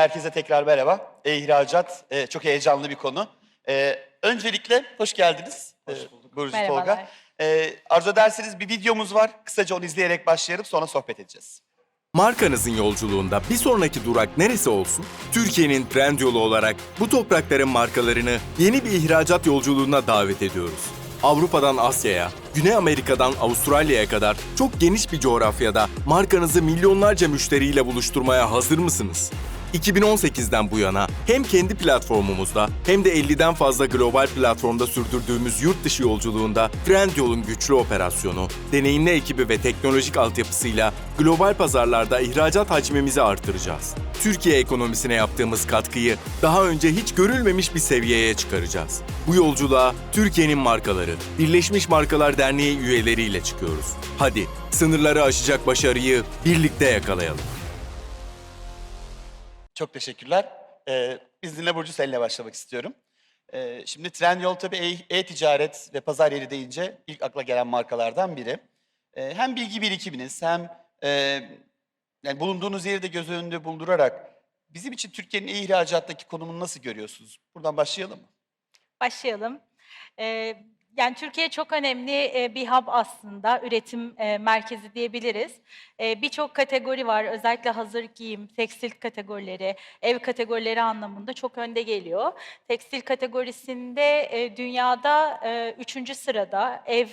Herkese tekrar merhaba. E-ihracat e, çok heyecanlı bir konu. E, öncelikle hoş geldiniz. Hoş bulduk. Burcu. Tolga. E, arzu ederseniz bir videomuz var. Kısaca onu izleyerek başlayalım sonra sohbet edeceğiz. Markanızın yolculuğunda bir sonraki durak neresi olsun? Türkiye'nin Trendyolu olarak bu toprakların markalarını yeni bir ihracat yolculuğuna davet ediyoruz. Avrupa'dan Asya'ya, Güney Amerika'dan Avustralya'ya kadar çok geniş bir coğrafyada markanızı milyonlarca müşteriyle buluşturmaya hazır mısınız? 2018'den bu yana hem kendi platformumuzda hem de 50'den fazla global platformda sürdürdüğümüz yurt dışı yolculuğunda Trendyol'un güçlü operasyonu, deneyimli ekibi ve teknolojik altyapısıyla global pazarlarda ihracat hacmimizi artıracağız. Türkiye ekonomisine yaptığımız katkıyı daha önce hiç görülmemiş bir seviyeye çıkaracağız. Bu yolculuğa Türkiye'nin markaları, Birleşmiş Markalar Derneği üyeleriyle çıkıyoruz. Hadi sınırları aşacak başarıyı birlikte yakalayalım. Çok teşekkürler. E, izninle Burcu seninle başlamak istiyorum. E, şimdi Trendyol tabii e- e-ticaret ve pazar yeri deyince ilk akla gelen markalardan biri. E, hem bilgi birikiminiz hem e, yani bulunduğunuz yeri de göz önünde bulundurarak bizim için Türkiye'nin e-ihracattaki konumunu nasıl görüyorsunuz? Buradan başlayalım mı? Başlayalım. Ee, yani Türkiye çok önemli e, bir hub aslında, üretim e, merkezi diyebiliriz. E, Birçok kategori var, özellikle hazır giyim, tekstil kategorileri, ev kategorileri anlamında çok önde geliyor. Tekstil kategorisinde dünyada üçüncü sırada, ev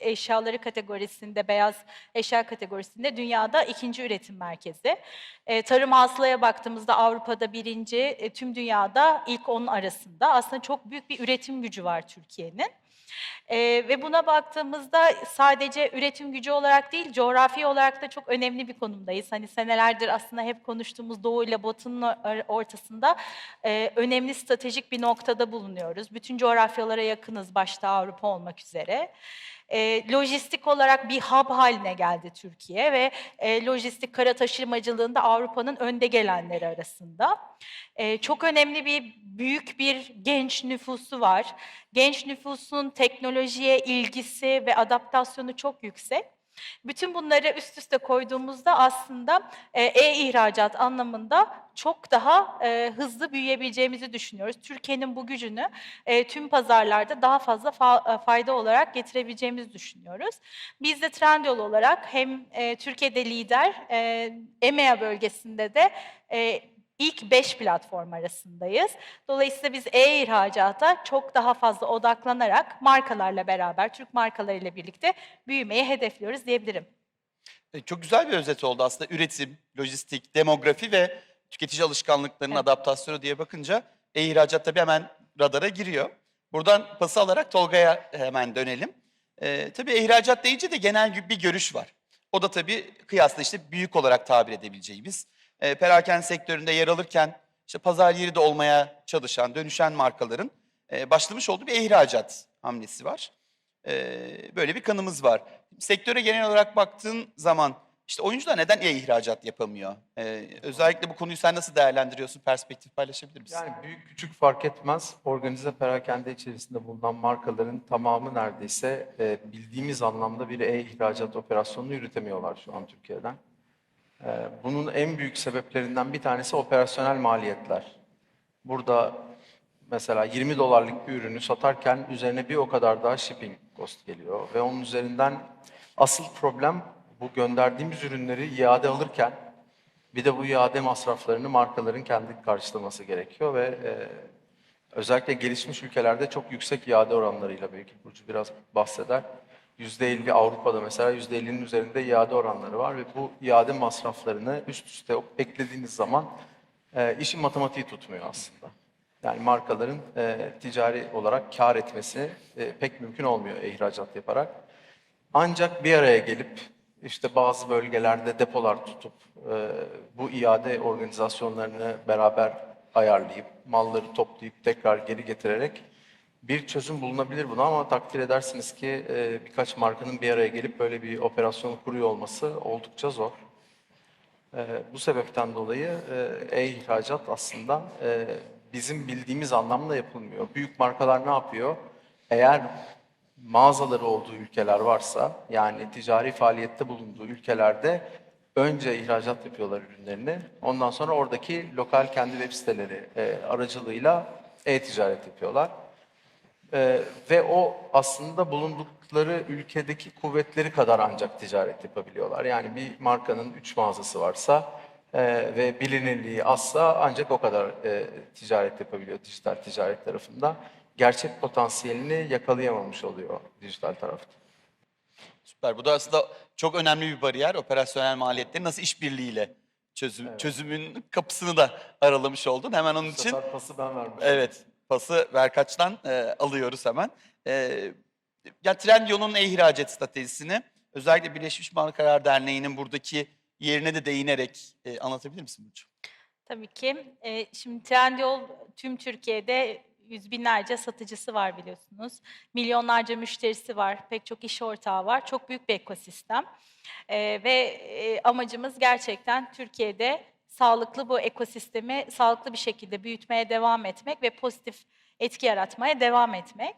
eşyaları kategorisinde, beyaz eşya kategorisinde dünyada ikinci üretim merkezi. Tarım hasılaya baktığımızda Avrupa'da birinci, tüm dünyada ilk onun arasında. Aslında çok büyük bir üretim gücü var Türkiye'nin. E, ve buna baktığımızda sadece üretim gücü olarak değil, coğrafi olarak da çok önemli bir konumdayız. Hani senelerdir aslında hep konuştuğumuz Doğu ile Batı'nın or- ortasında e, önemli stratejik bir noktada bulunuyoruz. Bütün coğrafyalara yakınız, başta Avrupa olmak üzere. E, lojistik olarak bir hub haline geldi Türkiye ve e, lojistik kara taşımacılığında Avrupa'nın önde gelenleri arasında. E, çok önemli bir büyük bir genç nüfusu var. Genç nüfusun teknolojiye ilgisi ve adaptasyonu çok yüksek. Bütün bunları üst üste koyduğumuzda aslında e, e-ihracat anlamında çok daha e, hızlı büyüyebileceğimizi düşünüyoruz. Türkiye'nin bu gücünü e, tüm pazarlarda daha fazla fa- e, fayda olarak getirebileceğimizi düşünüyoruz. Biz de Trendyol olarak hem e, Türkiye'de lider, e, EMEA bölgesinde de e, ilk 5 platform arasındayız. Dolayısıyla biz e-ihracata çok daha fazla odaklanarak markalarla beraber, Türk markalarıyla birlikte büyümeyi hedefliyoruz diyebilirim. E, Çok güzel bir özet oldu aslında. Üretim, lojistik, demografi ve tüketici alışkanlıklarının Evet. adaptasyonu diye bakınca e-ihracat tabii hemen radara giriyor. Buradan pası alarak Tolga'ya hemen dönelim. E, tabii ihracat deyince de genel bir görüş var. O da tabii kıyasla işte büyük olarak tabir edebileceğimiz. E, perakende sektöründe yer alırken işte pazar yeri de olmaya çalışan, dönüşen markaların e, başlamış olduğu bir ihracat hamlesi var. Ee, böyle bir kanımız var. Sektöre genel olarak baktığın zaman işte oyuncular neden e-ihracat yapamıyor? Ee, özellikle bu konuyu sen nasıl değerlendiriyorsun? Perspektif paylaşabilir misin? Yani büyük küçük fark etmez. Organize perakende içerisinde bulunan markaların tamamı neredeyse e, bildiğimiz anlamda bir e-ihracat operasyonunu yürütemiyorlar şu an Türkiye'den. E, bunun en büyük sebeplerinden bir tanesi operasyonel maliyetler. Burada mesela 20 dolarlık bir ürünü satarken üzerine bir o kadar daha shipping cost geliyor. Ve onun üzerinden asıl problem bu gönderdiğimiz ürünleri iade alırken bir de bu iade masraflarını markaların kendi karşılaması gerekiyor ve e, özellikle gelişmiş ülkelerde çok yüksek iade oranlarıyla belki Burcu biraz bahseder. %50 Avrupa'da mesela %50'nin üzerinde iade oranları var ve bu iade masraflarını üst üste eklediğiniz zaman e, işin matematiği tutmuyor aslında. Yani markaların e, ticari olarak kar etmesi e, pek mümkün olmuyor ihracat yaparak. Ancak bir araya gelip işte bazı bölgelerde depolar tutup e, bu iade organizasyonlarını beraber ayarlayıp malları toplayıp tekrar geri getirerek bir çözüm bulunabilir buna ama takdir edersiniz ki e, birkaç markanın bir araya gelip böyle bir operasyon kuruyor olması oldukça zor. E, bu sebepten dolayı e, e-ihracat aslında e, bizim bildiğimiz anlamda yapılmıyor. Büyük markalar ne yapıyor? Eğer mağazaları olduğu ülkeler varsa, yani ticari faaliyette bulunduğu ülkelerde önce ihracat yapıyorlar ürünlerini. Ondan sonra oradaki lokal kendi web siteleri e, aracılığıyla e-ticaret yapıyorlar. Ee, ve o aslında bulundukları ülkedeki kuvvetleri kadar ancak ticaret yapabiliyorlar. Yani bir markanın üç mağazası varsa e, ve bilinirliği azsa ancak o kadar e, ticaret yapabiliyor dijital ticaret tarafında. Gerçek potansiyelini yakalayamamış oluyor dijital tarafta. Süper. Bu da aslında çok önemli bir bariyer. Operasyonel maliyetleri nasıl işbirliğiyle çözüm, çözümün kapısını da aralamış oldun. Hemen onun Bu için pası ben vermişim. evet pası Verkaç'tan e, alıyoruz hemen. E, ya Trendyol'un e-ihracat stratejisini özellikle Birleşmiş Markalar Derneği'nin buradaki yerine de değinerek e, anlatabilir misin Burcu? Tabii ki. Ee, şimdi Trendyol tüm Türkiye'de yüz binlerce satıcısı var biliyorsunuz. Milyonlarca müşterisi var, pek çok iş ortağı var. Çok büyük bir ekosistem. Ee, ve e, amacımız gerçekten Türkiye'de sağlıklı bu ekosistemi sağlıklı bir şekilde büyütmeye devam etmek ve pozitif etki yaratmaya devam etmek.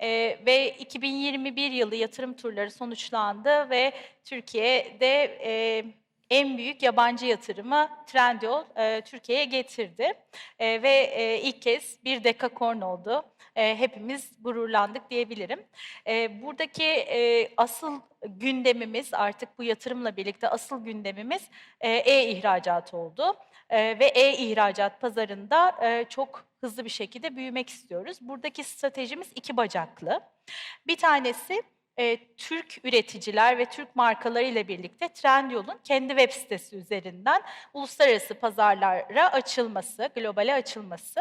Ee, ve 2021 yılı yatırım turları sonuçlandı ve Türkiye'de e, en büyük yabancı yatırımı Trendyol e, Türkiye'ye getirdi. E, ve e, ilk kez bir dekakorn oldu. E, hepimiz gururlandık diyebilirim. E, buradaki e, asıl gündemimiz artık bu yatırımla birlikte asıl gündemimiz e, e-ihracat oldu. E, ve e-ihracat pazarında e, çok hızlı bir şekilde büyümek istiyoruz. Buradaki stratejimiz iki bacaklı. Bir tanesi e, Türk üreticiler ve Türk markaları ile birlikte Trendyol'un kendi web sitesi üzerinden uluslararası pazarlara açılması, globale açılması.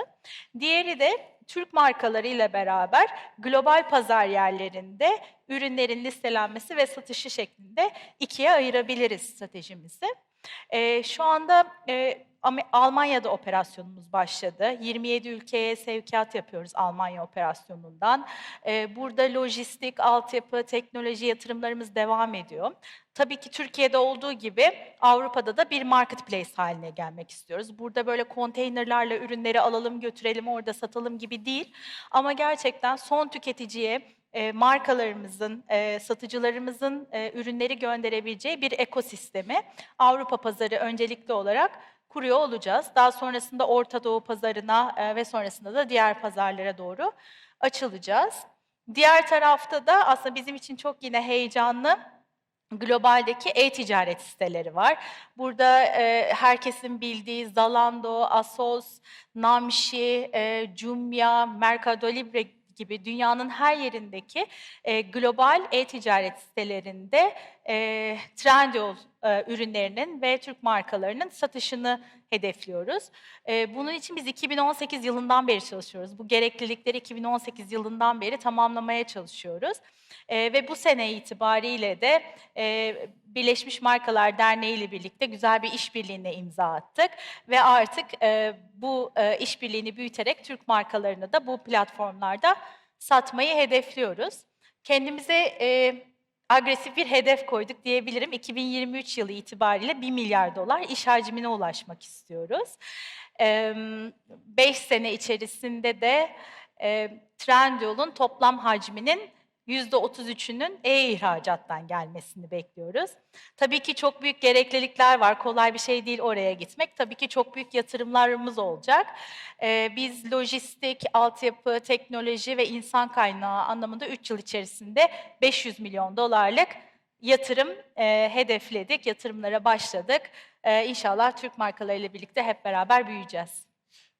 Diğeri de Türk markaları ile beraber global pazar yerlerinde ürünlerin listelenmesi ve satışı şeklinde ikiye ayırabiliriz stratejimizi. E, şu anda e, Almanya'da operasyonumuz başladı. 27 ülkeye sevkiyat yapıyoruz Almanya operasyonundan. Burada lojistik, altyapı, teknoloji yatırımlarımız devam ediyor. Tabii ki Türkiye'de olduğu gibi Avrupa'da da bir marketplace haline gelmek istiyoruz. Burada böyle konteynerlarla ürünleri alalım, götürelim, orada satalım gibi değil. Ama gerçekten son tüketiciye e, markalarımızın, e, satıcılarımızın e, ürünleri gönderebileceği bir ekosistemi Avrupa pazarı öncelikli olarak kuruyor olacağız. Daha sonrasında Orta Doğu pazarına ve sonrasında da diğer pazarlara doğru açılacağız. Diğer tarafta da aslında bizim için çok yine heyecanlı globaldeki e-ticaret siteleri var. Burada e, herkesin bildiği Zalando, Asos, Namşi, e, Jumia, Mercado Libre gibi dünyanın her yerindeki e, global e-ticaret sitelerinde e, Trendyol e, ürünlerinin ve Türk markalarının satışını hedefliyoruz. E, bunun için biz 2018 yılından beri çalışıyoruz. Bu gereklilikleri 2018 yılından beri tamamlamaya çalışıyoruz. E, ve bu sene itibariyle de e, Birleşmiş Markalar Derneği ile birlikte güzel bir işbirliğine imza attık. Ve artık e, bu e, işbirliğini büyüterek Türk markalarını da bu platformlarda satmayı hedefliyoruz. Kendimize e, agresif bir hedef koyduk diyebilirim. 2023 yılı itibariyle 1 milyar dolar iş hacmine ulaşmak istiyoruz. 5 sene içerisinde de Trendyol'un toplam hacminin %33'ünün e-ihracattan gelmesini bekliyoruz. Tabii ki çok büyük gereklilikler var. Kolay bir şey değil oraya gitmek. Tabii ki çok büyük yatırımlarımız olacak. Ee, biz lojistik, altyapı, teknoloji ve insan kaynağı anlamında 3 yıl içerisinde 500 milyon dolarlık yatırım e, hedefledik. Yatırımlara başladık. Ee, inşallah Türk markalarıyla birlikte hep beraber büyüyeceğiz.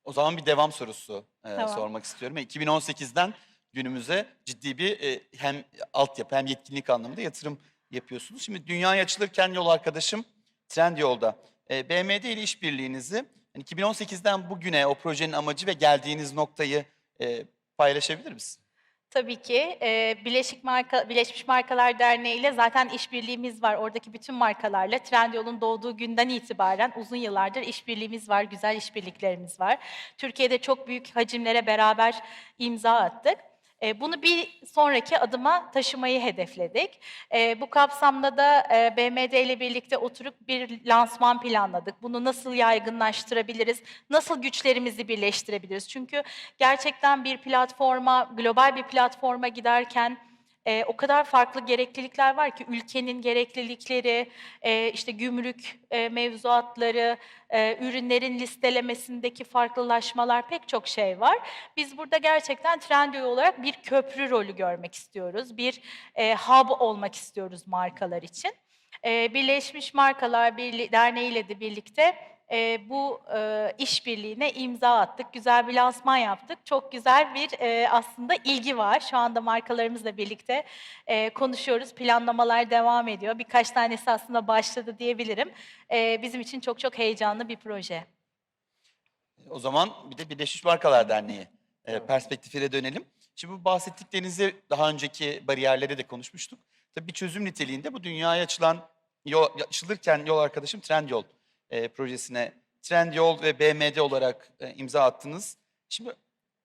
O zaman bir devam sorusu e, Tamam. sormak istiyorum. 2018'den günümüze ciddi bir e, hem altyapı hem yetkinlik anlamında yatırım yapıyorsunuz. Şimdi dünyaya açılırken yol arkadaşım Trendyol'da e, BMD ile işbirliğinizi yani 2018'den bugüne o projenin amacı ve geldiğiniz noktayı e, paylaşabilir misin? Tabii ki. e, Birleşik Marka, Birleşmiş Markalar Derneği ile zaten işbirliğimiz var. Oradaki bütün markalarla Trendyol'un doğduğu günden itibaren uzun yıllardır işbirliğimiz var, güzel işbirliklerimiz var. Türkiye'de çok büyük hacimlere beraber imza attık. E, Bunu bir sonraki adıma taşımayı hedefledik. E, Bu kapsamda da e, BMD ile birlikte oturup bir lansman planladık. Bunu nasıl yaygınlaştırabiliriz, nasıl güçlerimizi birleştirebiliriz? Çünkü gerçekten bir platforma, global bir platforma giderken e, o kadar farklı gereklilikler var ki ülkenin gereklilikleri, e, işte gümrük e, mevzuatları, e, ürünlerin listelemesindeki farklılaşmalar pek çok şey var. Biz burada gerçekten Trendyol olarak bir köprü rolü görmek istiyoruz. Bir e, hub olmak istiyoruz markalar için. E, Birleşmiş Markalar Birliği Derneği ile de birlikte e, bu e, işbirliğine imza attık. Güzel bir lansman yaptık. Çok güzel bir e, aslında ilgi var. Şu anda markalarımızla birlikte e, konuşuyoruz. Planlamalar devam ediyor. Birkaç tanesi aslında başladı diyebilirim. E, bizim için çok çok heyecanlı bir proje. O zaman bir de Birleşmiş Markalar Derneği e, perspektifine dönelim. Şimdi bu bahsettiklerinizi daha önceki bariyerleri de konuşmuştuk. Tabii bir çözüm niteliğinde bu dünyaya açılan yol, açılırken yol arkadaşım Trendyol e, projesine Trendyol ve BMD olarak e, imza attınız. Şimdi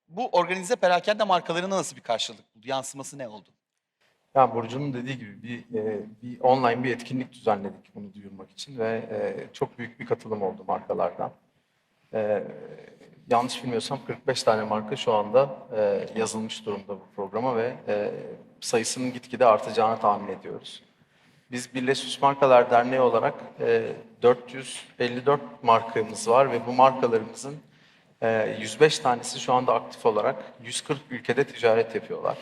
bu organize perakende markalarına nasıl bir karşılık buldu? Yansıması ne oldu? Yani Burcu'nun dediği gibi bir, e, bir online bir etkinlik düzenledik bunu duyurmak için ve e, çok büyük bir katılım oldu markalardan. E, yanlış bilmiyorsam 45 tane marka şu anda e, yazılmış durumda bu programa ve e, sayısının gitgide artacağını tahmin ediyoruz. Biz Birleşmiş Markalar Derneği olarak e, 454 markamız var ve bu markalarımızın e, 105 tanesi şu anda aktif olarak 140 ülkede ticaret yapıyorlar.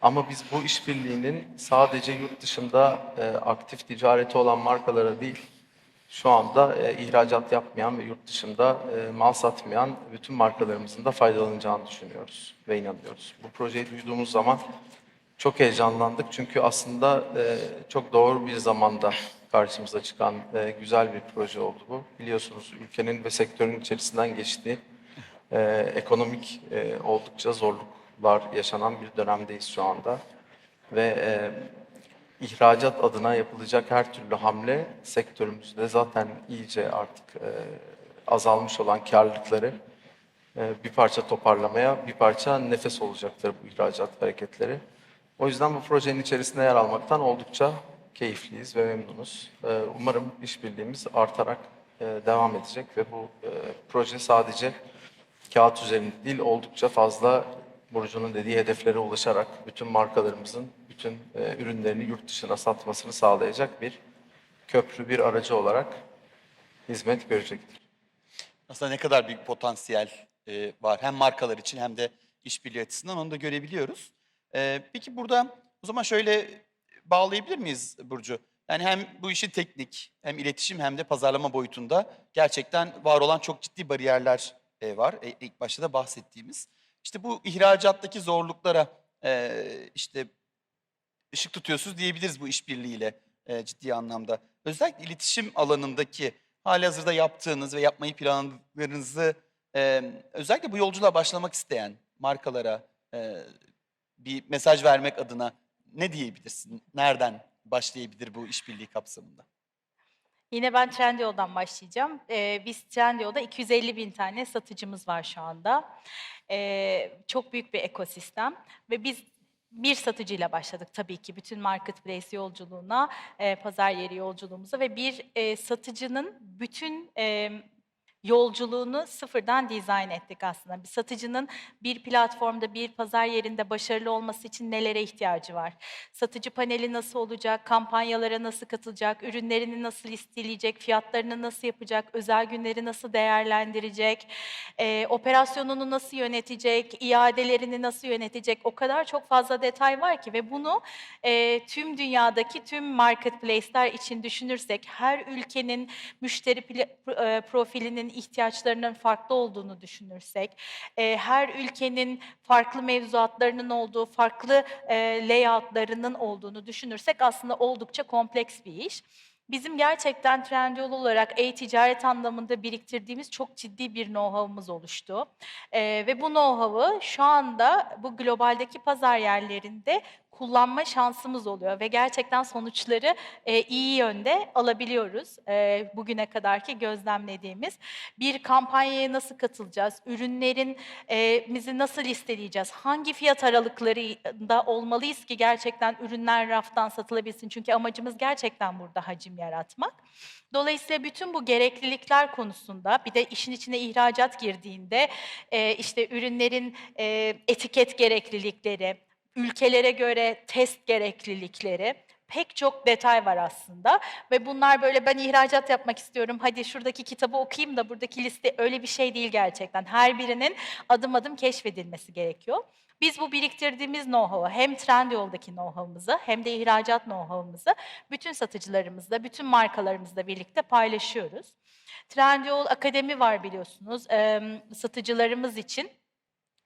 Ama biz bu işbirliğinin sadece yurt dışında e, aktif ticareti olan markalara değil, şu anda e, ihracat yapmayan ve yurt dışında e, mal satmayan bütün markalarımızın da faydalanacağını düşünüyoruz ve inanıyoruz. Bu projeyi duyduğumuz zaman çok heyecanlandık çünkü aslında e, çok doğru bir zamanda karşımıza çıkan e, güzel bir proje oldu bu. Biliyorsunuz ülkenin ve sektörün içerisinden geçtiği e, ekonomik oldukça zorluklar yaşanan bir dönemdeyiz şu anda. Ve ihracat adına yapılacak her türlü hamle sektörümüzde zaten iyice artık azalmış olan karlılıkları bir parça toparlamaya, bir parça nefes olacaktır bu ihracat hareketleri. O yüzden bu projenin içerisinde yer almaktan oldukça keyifliyiz ve memnunuz. E, umarım işbirliğimiz artarak e, devam edecek ve bu e, proje sadece kağıt üzerinde değil oldukça fazla Burcu'nun dediği hedeflere ulaşarak bütün markalarımızın bütün e, ürünlerini yurt dışına satmasını sağlayacak bir köprü, bir aracı olarak hizmet görecektir. Aslında ne kadar büyük potansiyel var hem markalar için hem de işbirliği açısından onu da görebiliyoruz. E, peki burada o zaman şöyle bağlayabilir miyiz Burcu? Yani hem bu işin teknik hem iletişim hem de pazarlama boyutunda gerçekten var olan çok ciddi bariyerler e, var. E, ilk başta da bahsettiğimiz. İşte bu ihracattaki zorluklara e, işte ışık tutuyorsunuz diyebiliriz bu işbirliğiyle e, ciddi anlamda. Özellikle iletişim alanındaki halihazırda yaptığınız ve yapmayı planladığınızı e, özellikle bu yolculuğa başlamak isteyen markalara e, bir mesaj vermek adına ne diyebilirsin? Nereden başlayabilir bu işbirliği kapsamında? Yine ben Trendyol'dan başlayacağım. Ee, biz Trendyol'da 250 bin tane satıcımız var şu anda. Ee, çok büyük bir ekosistem ve biz bir satıcıyla başladık tabii ki bütün marketplace yolculuğuna, e, pazar yeri yolculuğumuza ve bir e, satıcının bütün e, yolculuğunu sıfırdan dizayn ettik aslında. Bir satıcının bir platformda, bir pazar yerinde başarılı olması için nelere ihtiyacı var? Satıcı paneli nasıl olacak? Kampanyalara nasıl katılacak? Ürünlerini nasıl listeleyecek? Fiyatlarını nasıl yapacak? Özel günleri nasıl değerlendirecek? Ee, operasyonunu nasıl yönetecek? İadelerini nasıl yönetecek? O kadar çok fazla detay var ki ve bunu e, tüm dünyadaki tüm marketplace'ler için düşünürsek her ülkenin müşteri e, profilinin ihtiyaçlarının farklı olduğunu düşünürsek, e, her ülkenin farklı mevzuatlarının olduğu, farklı e, layoutlarının olduğunu düşünürsek aslında oldukça kompleks bir iş. Bizim gerçekten Trendyol olarak e-ticaret anlamında biriktirdiğimiz çok ciddi bir know-how'ımız oluştu. E, ve bu know-how'ı şu anda bu globaldeki pazar yerlerinde kullanma şansımız oluyor ve gerçekten sonuçları e, iyi yönde alabiliyoruz. E, bugüne kadarki gözlemlediğimiz bir kampanyaya nasıl katılacağız, ürünlerin e, bizi nasıl listeleyeceğiz, hangi fiyat aralıklarında olmalıyız ki gerçekten ürünler raftan satılabilsin. Çünkü amacımız gerçekten burada hacim yaratmak. Dolayısıyla bütün bu gereklilikler konusunda bir de işin içine ihracat girdiğinde e, işte ürünlerin e, etiket gereklilikleri, ülkelere göre test gereklilikleri, pek çok detay var aslında ve bunlar böyle ben ihracat yapmak istiyorum hadi şuradaki kitabı okuyayım da buradaki liste öyle bir şey değil gerçekten. Her birinin adım adım keşfedilmesi gerekiyor. Biz bu biriktirdiğimiz know-how'u hem Trendyol'daki know-how'ımızı hem de ihracat know-how'ımızı bütün satıcılarımızla, bütün markalarımızla birlikte paylaşıyoruz. Trendyol Akademi var biliyorsunuz satıcılarımız için.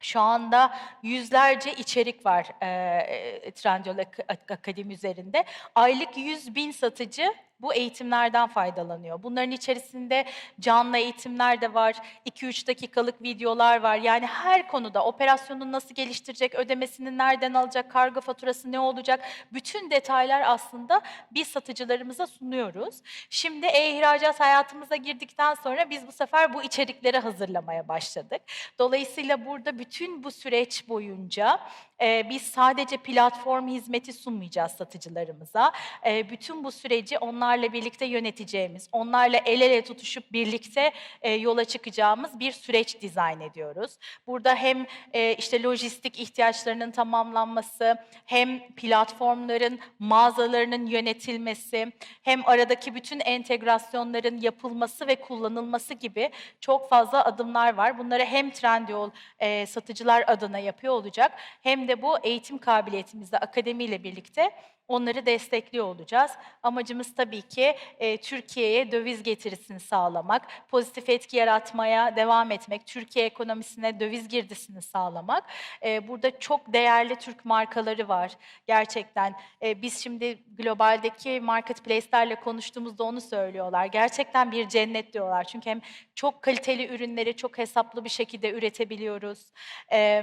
Şu anda yüzlerce içerik var e, Trendyol Ak- Ak- Akademi üzerinde. Aylık 100 bin satıcı bu eğitimlerden faydalanıyor. Bunların içerisinde canlı eğitimler de var, 2-3 dakikalık videolar var. Yani her konuda operasyonu nasıl geliştirecek, ödemesini nereden alacak, kargo faturası ne olacak, bütün detaylar aslında biz satıcılarımıza sunuyoruz. Şimdi e-ihracat hayatımıza girdikten sonra biz bu sefer bu içerikleri hazırlamaya başladık. Dolayısıyla burada bütün bu süreç boyunca e, biz sadece platform hizmeti sunmayacağız satıcılarımıza. E, bütün bu süreci onlarla birlikte yöneteceğimiz, onlarla el ele tutuşup birlikte e, yola çıkacağımız bir süreç dizayn ediyoruz. Burada hem e, işte lojistik ihtiyaçlarının tamamlanması, hem platformların, mağazalarının yönetilmesi, hem aradaki bütün entegrasyonların yapılması ve kullanılması gibi çok fazla adımlar var. Bunları hem Trendyol e, satıcılar adına yapıyor olacak hem de bu eğitim kabiliyetimizde akademiyle birlikte onları destekliyor olacağız. Amacımız tabii ki e, Türkiye'ye döviz getirisini sağlamak, pozitif etki yaratmaya devam etmek, Türkiye ekonomisine döviz girdisini sağlamak. E, burada çok değerli Türk markaları var gerçekten. E, biz şimdi globaldeki marketplace'lerle konuştuğumuzda onu söylüyorlar. Gerçekten bir cennet diyorlar. Çünkü hem çok kaliteli ürünleri çok hesaplı bir şekilde üretebiliyoruz. E,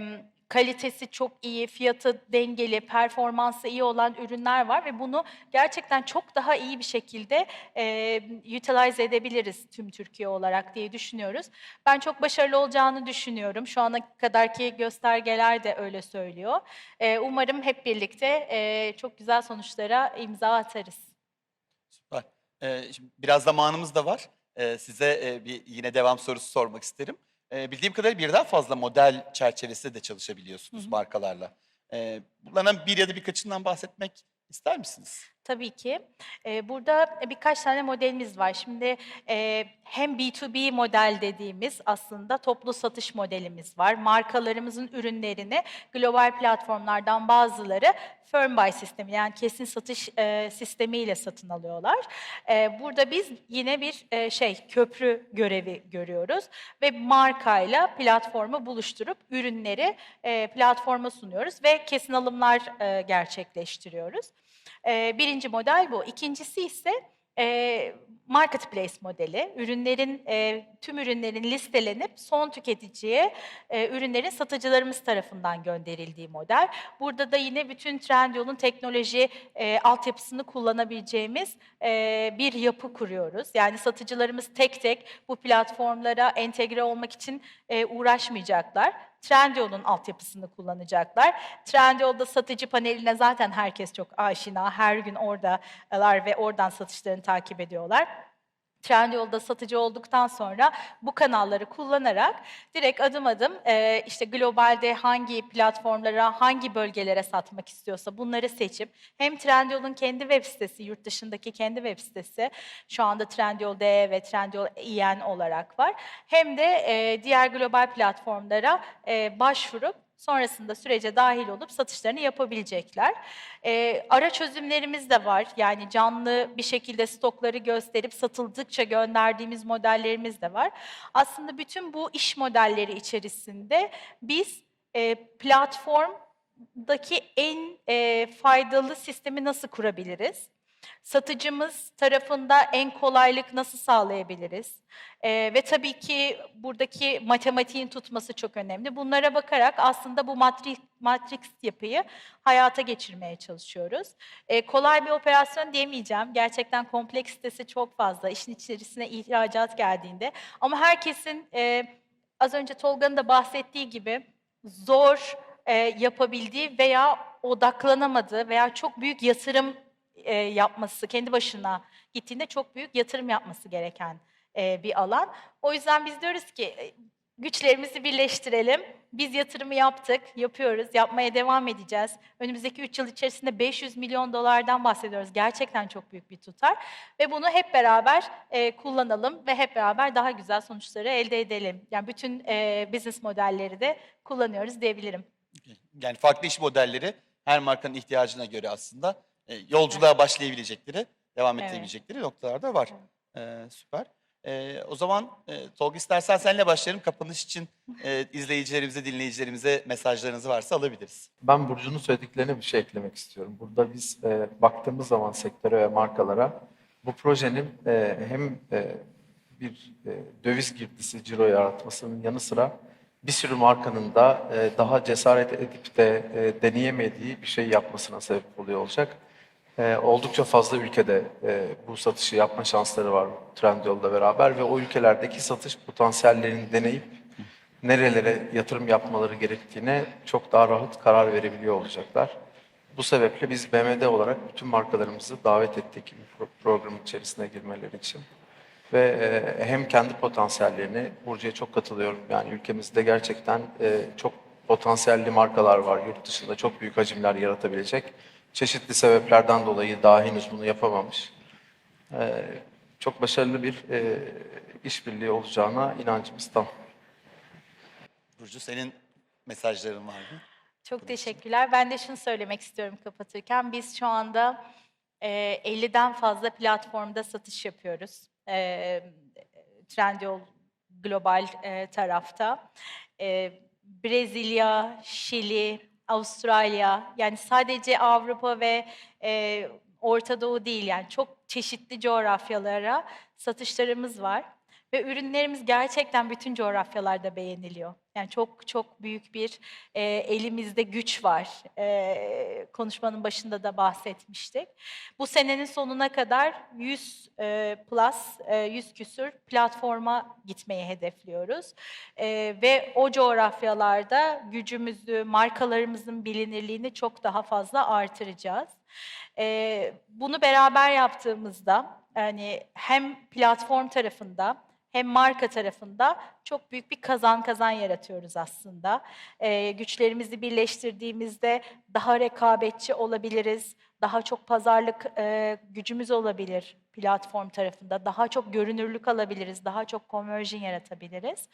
kalitesi çok iyi, fiyatı dengeli, performansı iyi olan ürünler var ve bunu gerçekten çok daha iyi bir şekilde e, utilize edebiliriz tüm Türkiye olarak diye düşünüyoruz. Ben çok başarılı olacağını düşünüyorum. Şu ana kadarki göstergeler de öyle söylüyor. E, umarım hep birlikte e, çok güzel sonuçlara imza atarız. Süper. Ee, şimdi biraz zamanımız da var. Ee, size e, bir yine devam sorusu sormak isterim. Ee, bildiğim kadarıyla birden fazla model çerçevesinde de çalışabiliyorsunuz Hı hı. markalarla. Ee, bunlardan bir ya da birkaçından bahsetmek ister misiniz? Tabii ki. Ee, burada birkaç tane modelimiz var. Şimdi e, hem B2B model dediğimiz aslında toplu satış modelimiz var. Markalarımızın ürünlerini global platformlardan bazıları firm buy sistemi yani kesin satış e, sistemiyle satın alıyorlar. E, burada biz yine bir e, şey köprü görevi görüyoruz ve markayla platformu buluşturup ürünleri e, platforma sunuyoruz ve kesin alımlar e, gerçekleştiriyoruz. Ee, birinci model bu. İkincisi ise e, marketplace modeli. Ürünlerin e, tüm ürünlerin listelenip son tüketiciye e, ürünlerin satıcılarımız tarafından gönderildiği model. Burada da yine bütün Trendyol'un teknoloji e, altyapısını kullanabileceğimiz bir yapı kuruyoruz. Yani satıcılarımız tek tek bu platformlara entegre olmak için uğraşmayacaklar. Trendyol'un altyapısını kullanacaklar. Trendyol'da satıcı paneline zaten herkes çok aşina. Her gün oradalar ve oradan satışlarını takip ediyorlar. Trendyol'da satıcı olduktan sonra bu kanalları kullanarak direkt adım adım e, işte globalde hangi platformlara, hangi bölgelere satmak istiyorsa bunları seçip hem Trendyol'un kendi web sitesi, yurt dışındaki kendi web sitesi şu anda Trendyol DE ve Trendyol IN olarak var. Hem de e, diğer global platformlara e, başvurup sonrasında sürece dahil olup satışlarını yapabilecekler. Ee, ara çözümlerimiz de var. Yani canlı bir şekilde stokları gösterip satıldıkça gönderdiğimiz modellerimiz de var. Aslında bütün bu iş modelleri içerisinde biz e, platformdaki en e, faydalı sistemi nasıl kurabiliriz? Satıcımız tarafında en kolaylık nasıl sağlayabiliriz? Ee, ve tabii ki buradaki matematiğin tutması çok önemli. Bunlara bakarak aslında bu matris, matrix yapıyı hayata geçirmeye çalışıyoruz. Ee, kolay bir operasyon diyemeyeceğim. Gerçekten kompleksitesi çok fazla. İşin içerisine ihracat geldiğinde. Ama herkesin e, az önce Tolga'nın da bahsettiği gibi zor e, yapabildiği veya odaklanamadığı veya çok büyük yatırım e, yapması, kendi başına gittiğinde çok büyük yatırım yapması gereken e, bir alan. O yüzden biz diyoruz ki e, güçlerimizi birleştirelim. Biz yatırımı yaptık, yapıyoruz, yapmaya devam edeceğiz. Önümüzdeki 3 yıl içerisinde 500 milyon dolardan bahsediyoruz. Gerçekten çok büyük bir tutar. Ve bunu hep beraber e, kullanalım ve hep beraber daha güzel sonuçları elde edelim. Yani bütün e, business modelleri de kullanıyoruz diyebilirim. Yani farklı iş modelleri her markanın ihtiyacına göre aslında e, yolculuğa başlayabilecekleri, devam Evet. edebilecekleri noktalar da var. Ee, süper. Ee, o zaman e, Tolga istersen seninle başlayalım. Kapanış için e, izleyicilerimize, dinleyicilerimize mesajlarınız varsa alabiliriz. Ben Burcu'nun söylediklerine bir şey eklemek istiyorum. Burada biz e, baktığımız zaman sektöre ve markalara bu projenin e, hem e, bir e, döviz girdisi, ciro yaratmasının yanı sıra bir sürü markanın da e, daha cesaret edip de e, deneyemediği bir şey yapmasına sebep oluyor olacak. E, oldukça fazla ülkede e, bu satışı yapma şansları var Trendyol'la beraber ve o ülkelerdeki satış potansiyellerini deneyip nerelere yatırım yapmaları gerektiğine çok daha rahat karar verebiliyor olacaklar. Bu sebeple biz BMD olarak bütün markalarımızı davet ettik programın içerisine girmeleri için. Ve e, hem kendi potansiyellerini, Burcu'ya çok katılıyorum. Yani ülkemizde gerçekten e, çok potansiyelli markalar var yurt dışında çok büyük hacimler yaratabilecek. Çeşitli sebeplerden dolayı daha henüz bunu yapamamış. E, çok başarılı bir e, işbirliği olacağına inancımız tam. Burcu senin mesajların var mı? Çok teşekkürler. Ben de şunu söylemek istiyorum kapatırken. Biz şu anda e, 50'den fazla platformda satış yapıyoruz. E, Trendyol global e, tarafta. E, Brezilya, Şili, Avustralya yani sadece Avrupa ve e, Orta Doğu değil yani çok çeşitli coğrafyalara satışlarımız var. Ve ürünlerimiz gerçekten bütün coğrafyalarda beğeniliyor. Yani çok çok büyük bir e, elimizde güç var. E, konuşmanın başında da bahsetmiştik. Bu senenin sonuna kadar 100 e, plus, e, 100 küsür platforma gitmeyi hedefliyoruz. E, ve o coğrafyalarda gücümüzü, markalarımızın bilinirliğini çok daha fazla artıracağız. E, bunu beraber yaptığımızda yani hem platform tarafında hem marka tarafında çok büyük bir kazan kazan yaratıyoruz aslında. Ee, güçlerimizi birleştirdiğimizde daha rekabetçi olabiliriz, daha çok pazarlık e, gücümüz olabilir platform tarafında, daha çok görünürlük alabiliriz, daha çok conversion yaratabiliriz.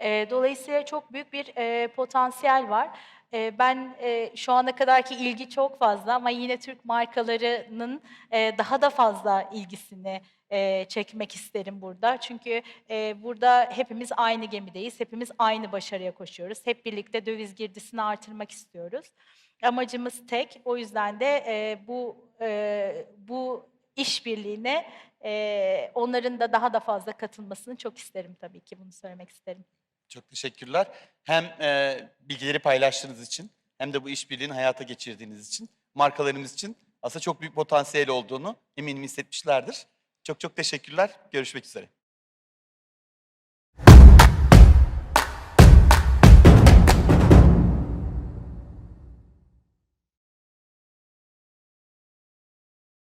Ee, dolayısıyla çok büyük bir e, potansiyel var. Ee, ben e, şu ana kadarki ilgi çok fazla ama yine Türk markalarının e, daha da fazla ilgisini e, çekmek isterim burada. Çünkü burada hepimiz aynı gemideyiz, hepimiz aynı başarıya koşuyoruz. Hep birlikte döviz girdisini artırmak istiyoruz. Amacımız tek, o yüzden de bu bu işbirliğine onların da daha da fazla katılmasını çok isterim tabii ki. Bunu söylemek isterim. Çok teşekkürler. Hem e, bilgileri paylaştığınız için hem de bu işbirliğini hayata geçirdiğiniz için markalarımız için aslında çok büyük potansiyel olduğunu eminim hissetmişlerdir. Çok çok teşekkürler. Görüşmek üzere.